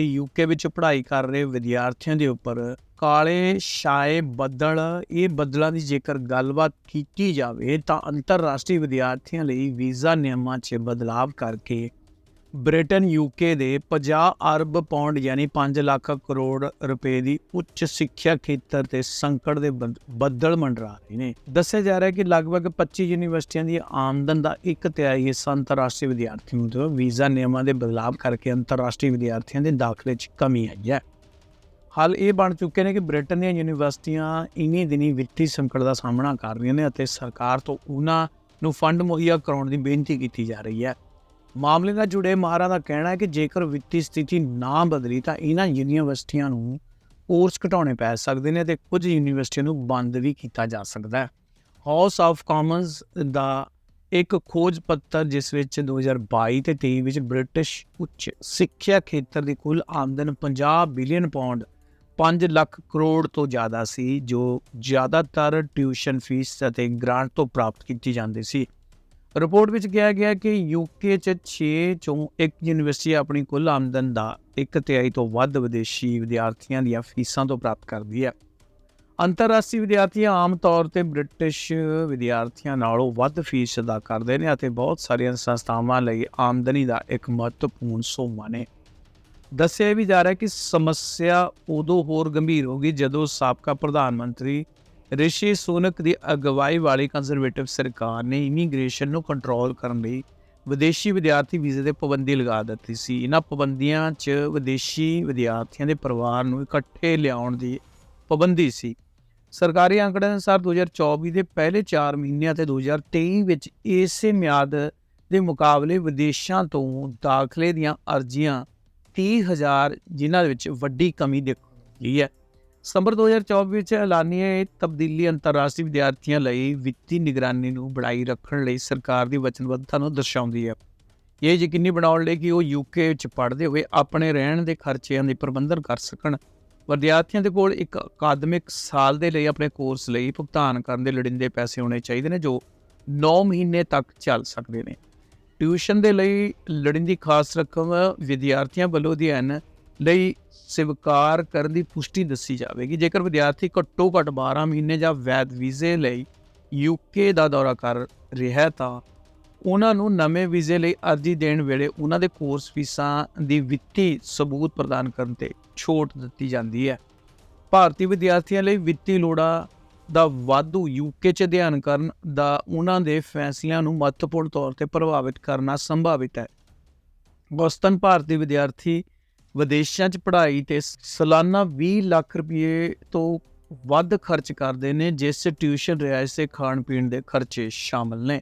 ਤੇ ਯੂਕੇ ਵਿੱਚ ਪੜ੍ਹਾਈ ਕਰ ਰਹੇ ਵਿਦਿਆਰਥੀਆਂ ਦੇ ਉੱਪਰ, ਕਾਲੇ ਛਾਏ ਬੱਦਲ, ਇਹ ਬੱਦਲਾਂ ਦੀ ਜੇਕਰ ਗੱਲਬਾਤ ਕੀਤੀ ਜਾਵੇ ਤਾਂ ਅੰਤਰਰਾਸ਼ਟਰੀ ਵਿਦਿਆਰਥੀਆਂ ਲਈ ਵੀਜ਼ਾ ਨਿਯਮਾਂ 'ਚ ਬਦਲਾਅ ਕਰਕੇ ਬ੍ਰਿਟਨ ਯੂਕੇ ਦੇ 50 ਅਰਬ ਪਾਉਂਡ ਯਾਨੀ 5 ਲੱਖ ਕਰੋੜ ਰੁਪਏ ਦੀ ਉੱਚ ਸਿੱਖਿਆ ਖੇਤਰ ਤੇ ਸੰਕਟ ਦੇ ਬੰਦ- ਬੱਦਲ ਮੰਡਰਾ ਰਹੇ ਨੇ। ਦੱਸਿਆ ਜਾ ਰਿਹਾ ਹੈ ਕਿ ਲਗਭਗ 25 ਯੂਨੀਵਰਸਿਟੀਆਂ ਦੀ ਆਮਦਨ ਦਾ ਇੱਕ ਤਿਹਾਈ ਹਿੱਸਾ ਅੰਤਰਰਾਸ਼ਟਰੀ ਵਿਦਿਆਰਥੀਆਂ ਨੂੰ ਵੀਜ਼ਾ ਨਿਯਮਾਂ ਦੇ ਬਦਲਾਅ ਕਰਕੇ ਅੰਤਰਰਾਸ਼ਟਰੀ ਵਿਦਿਆਰਥੀਆਂ ਦੇ ਦਾਖਲੇ 'ਚ ਕਮੀ ਆਈ ਹੈ। ਹਾਲ ਇਹ ਬਣ ਚੁੱਕੇ ਨੇ ਕਿ ਬ੍ਰਿਟਨ ਦੀਆਂ ਯੂਨੀਵਰਸਿਟੀਆਂ ਇਨੀ ਦਿਨੀ ਵਿੱਤੀ ਸੰਕਟ ਦਾ ਸਾਹਮਣਾ ਕਰ ਰਹੀਆਂ ਨੇ ਅਤੇ ਸਰਕਾਰ ਤੋਂ ਉਹਨਾਂ ਨੂੰ ਫੰਡ ਮੁਹੱਈਆ ਕਰਾਉਣ ਦੀ ਬੇਨਤੀ ਕੀਤੀ ਜਾ ਰਹੀ ਹੈ। ਮਾਮਲੇ ਨਾਲ ਜੁੜੇ ਮਾਹਰਾਂ ਦਾ ਕਹਿਣਾ ਹੈ ਕਿ ਜੇਕਰ ਵਿੱਤੀ ਸਥਿਤੀ ਨਾ ਬਦਲੀ ਤਾਂ ਇਹਨਾਂ ਯੂਨੀਵਰਸਿਟੀਆਂ ਨੂੰ ਕੋਰਸ ਘਟਾਉਣੇ ਪੈ ਸਕਦੇ ਨੇ ਤੇ ਕੁਝ ਯੂਨੀਵਰਸਿਟੀਆਂ ਨੂੰ ਬੰਦ ਵੀ ਕੀਤਾ ਜਾ ਸਕਦਾ ਹੈ। ਹਾਊਸ ਆਫ ਕਾਮਨਸ ਦਾ ਇੱਕ ਖੋਜ ਪੱਤਰ ਜਿਸ ਵਿੱਚ 2022 ਤੇ 23 ਵਿੱਚ ਬ੍ਰਿਟਿਸ਼ ਉੱਚ ਸਿੱਖਿਆ ਖੇਤਰ ਦੀ ਕੁੱਲ ਆਮਦਨ 50 ਬਿਲੀਅਨ ਪਾਉਂਡ 5 ਲੱਖ ਕਰੋੜ ਤੋਂ ਜ਼ਿਆਦਾ ਸੀ, ਜੋ ਜ਼ਿਆਦਾਤਰ ਟਿਊਸ਼ਨ ਫੀਸ ਅਤੇ ਗ੍ਰਾਂਟ ਤੋਂ ਪ੍ਰਾਪਤ ਕੀਤੀ ਜਾਂਦੀ ਸੀ। ਰਿਪੋਰਟ ਵਿੱਚ ਕਿਹਾ ਗਿਆ ਕਿ ਯੂਕੇ 'ਚ 6 ਚੋਂ ਇੱਕ ਯੂਨੀਵਰਸਿਟੀ ਆਪਣੀ ਕੁੱਲ ਆਮਦਨ ਦਾ ਇੱਕ ਤਿਹਾਈ ਤੋਂ ਵੱਧ ਵਿਦੇਸ਼ੀ ਵਿਦਿਆਰਥੀਆਂ ਦੀਆਂ ਫੀਸਾਂ ਤੋਂ ਪ੍ਰਾਪਤ ਕਰਦੀ ਹੈ। ਅੰਤਰਰਾਸ਼ਟਰੀ ਵਿਦਿਆਰਥੀ ਆਮ ਤੌਰ ਤੇ ਬ੍ਰਿਟਿਸ਼ ਵਿਦਿਆਰਥੀਆਂ ਨਾਲੋਂ ਵੱਧ ਫੀਸ ਅਦਾ ਕਰਦੇ ਨੇ ਅਤੇ ਬਹੁਤ ਸਾਰੀਆਂ ਸੰਸਥਾਵਾਂ ਲਈ ਆਮਦਨੀ ਦਾ ਇੱਕ ਮਹੱਤਵਪੂਰਨ ਸੋਮਾ ਨੇ। ਦੱਸਿਆ ਵੀ ਜਾ ਰਿਹਾ ਕਿ ਸਮੱਸਿਆ ਉਦੋਂ ਹੋਰ ਗੰਭੀਰ ਹੋ ਗਈ ਜਦੋਂ ਸਾਬਕਾ ਪ੍ਰਧਾਨ ਮੰਤਰੀ ਰਿਸ਼ੀ ਸੋਨਕ ਦੀ ਅਗਵਾਈ ਵਾਲੀ ਕੰਜ਼ਰਵੇਟਿਵ ਸਰਕਾਰ ਨੇ ਇਮੀਗ੍ਰੇਸ਼ਨ ਨੂੰ ਕੰਟਰੋਲ ਕਰਨ ਲਈ ਵਿਦੇਸ਼ੀ ਵਿਦਿਆਰਥੀ ਵੀਜ਼ੇ ਤੇ ਪਾਬੰਦੀ ਲਗਾ ਦਿੱਤੀ ਸੀ। ਇਹਨਾਂ ਪਾਬੰਦੀਆਂ 'ਚ ਵਿਦੇਸ਼ੀ ਵਿਦਿਆਰਥੀਆਂ ਦੇ ਪਰਿਵਾਰ ਨੂੰ ਇਕੱਠੇ ਲਿਆਉਣ ਦੀ ਪਾਬੰਦੀ ਸੀ। ਸਰਕਾਰੀ ਅੰਕੜਿਆਂ ਅਨੁਸਾਰ 2024 ਦੇ ਪਹਿਲੇ 4 ਮਹੀਨਿਆਂ ਤੇ 2023 ਵਿੱਚ ਇਸੇ ਮਿਆਦ ਦੇ ਮੁਕਾਬਲੇ ਵਿਦੇਸ਼ਾਂ ਤੋਂ ਦਾਖਲੇ ਦੀਆਂ ਅਰਜ਼ੀਆਂ 30000 ਜਿਨ੍ਹਾਂ ਦੇ ਵਿੱਚ ਵੱਡੀ ਕਮੀ ਦੇਖਣ ਨੂੰ ਹੈ। ਸਤੰਬਰ 2024 ਵਿੱਚ ਐਲਾਨੀਏ ਇਹ ਤਬਦੀਲੀ ਅੰਤਰਰਾਸ਼ਟਰੀ ਵਿਦਿਆਰਥੀਆਂ ਲਈ ਵਿੱਤੀ ਨਿਗਰਾਨੀ ਨੂੰ ਬਣਾਈ ਰੱਖਣ ਲਈ ਸਰਕਾਰ ਦੀ ਵਚਨਬੱਧਤਾ ਨੂੰ ਦਰਸਾਉਂਦੀ ਹੈ। ਇਹ ਯਕੀਨੀ ਬਣਾਉਣ ਲਈ ਕਿ ਉਹ ਯੂਕੇ ਵਿੱਚ ਪੜ੍ਹਦੇ ਹੋਏ ਆਪਣੇ ਰਹਿਣ ਦੇ ਖਰਚਿਆਂ ਦੇ ਪ੍ਰਬੰਧਨ ਕਰ ਸਕਣ। ਵਿਦਿਆਰਥੀਆਂ ਦੇ ਕੋਲ ਇੱਕ ਅਕਾਦਮਿਕ ਸਾਲ ਦੇ ਲਈ ਆਪਣੇ ਕੋਰਸ ਲਈ ਭੁਗਤਾਨ ਕਰਨ ਦੇ ਲੋੜੀਂਦੇ ਪੈਸੇ ਹੋਣੇ ਚਾਹੀਦੇ ਨੇ, ਜੋ 9 ਮਹੀਨੇ ਤੱਕ ਚੱਲ ਸਕਦੇ ਨੇ। ਟਿਊਸ਼ਨ ਦੇ ਲਈ ਲੋੜੀਂਦੀ ਖਾਸ ਰਕਮ ਵਿਦਿਆਰਥੀਆਂ ਵੱਲੋਂ ਅਧਿਐਨ ਲਈ ਸਵੀਕਾਰ ਕਰਨ ਦੀ ਪੁਸ਼ਟੀ ਦੱਸੀ ਜਾਵੇਗੀ। ਜੇਕਰ ਵਿਦਿਆਰਥੀ ਘੱਟੋ ਘੱਟ 12 ਮਹੀਨੇ ਜਾਂ ਵੈਦ ਵੀਜ਼ੇ ਲਈ ਯੂਕੇ ਦਾ ਦੌਰਾ ਕਰ ਰਿਹਾ ਤਾਂ ਉਹਨਾਂ ਨੂੰ ਨਵੇਂ ਵੀਜ਼ੇ ਲਈ ਅਰਜ਼ੀ ਦੇਣ ਵੇਲੇ ਉਹਨਾਂ ਦੇ ਕੋਰਸ ਫੀਸਾਂ ਦੀ ਵਿੱਤੀ ਸਬੂਤ ਪ੍ਰਦਾਨ ਕਰਨ ਤੇ ਛੋਟ ਦਿੱਤੀ ਜਾਂਦੀ ਹੈ। ਭਾਰਤੀ ਵਿਦਿਆਰਥੀਆਂ ਲਈ ਵਿੱਤੀ ਲੋੜਾਂ ਦਾ ਵਾਧੂ ਯੂਕੇ 'ਚ ਅਧਿਐਨ ਕਰਨ ਦਾ ਉਹਨਾਂ ਦੇ ਫੈਸਲਿਆਂ ਨੂੰ ਮਹੱਤਵਪੂਰਨ ਤੌਰ ਤੇ ਪ੍ਰਭਾਵਿਤ ਕਰਨਾ ਸੰਭਾਵਿਤ ਹੈ। ਔਸਤਨ ਭਾਰਤੀ ਵਿਦਿਆਰਥੀ ਵਿਦੇਸ਼ਾਂ 'ਚ ਪੜ੍ਹਾਈ ਤੇ ਸਾਲਾਨਾ 20 ਲੱਖ ਰੁਪਏ ਤੋਂ ਵੱਧ ਖਰਚ ਕਰਦੇ ਨੇ, ਜਿਸ 'ਚ ਟਿਊਸ਼ਨ ਰਿਆਇਸ਼ ਤੇ ਖਾਣ ਪੀਣ ਦੇ ਖਰਚੇ ਸ਼ਾਮਲ ਨੇ।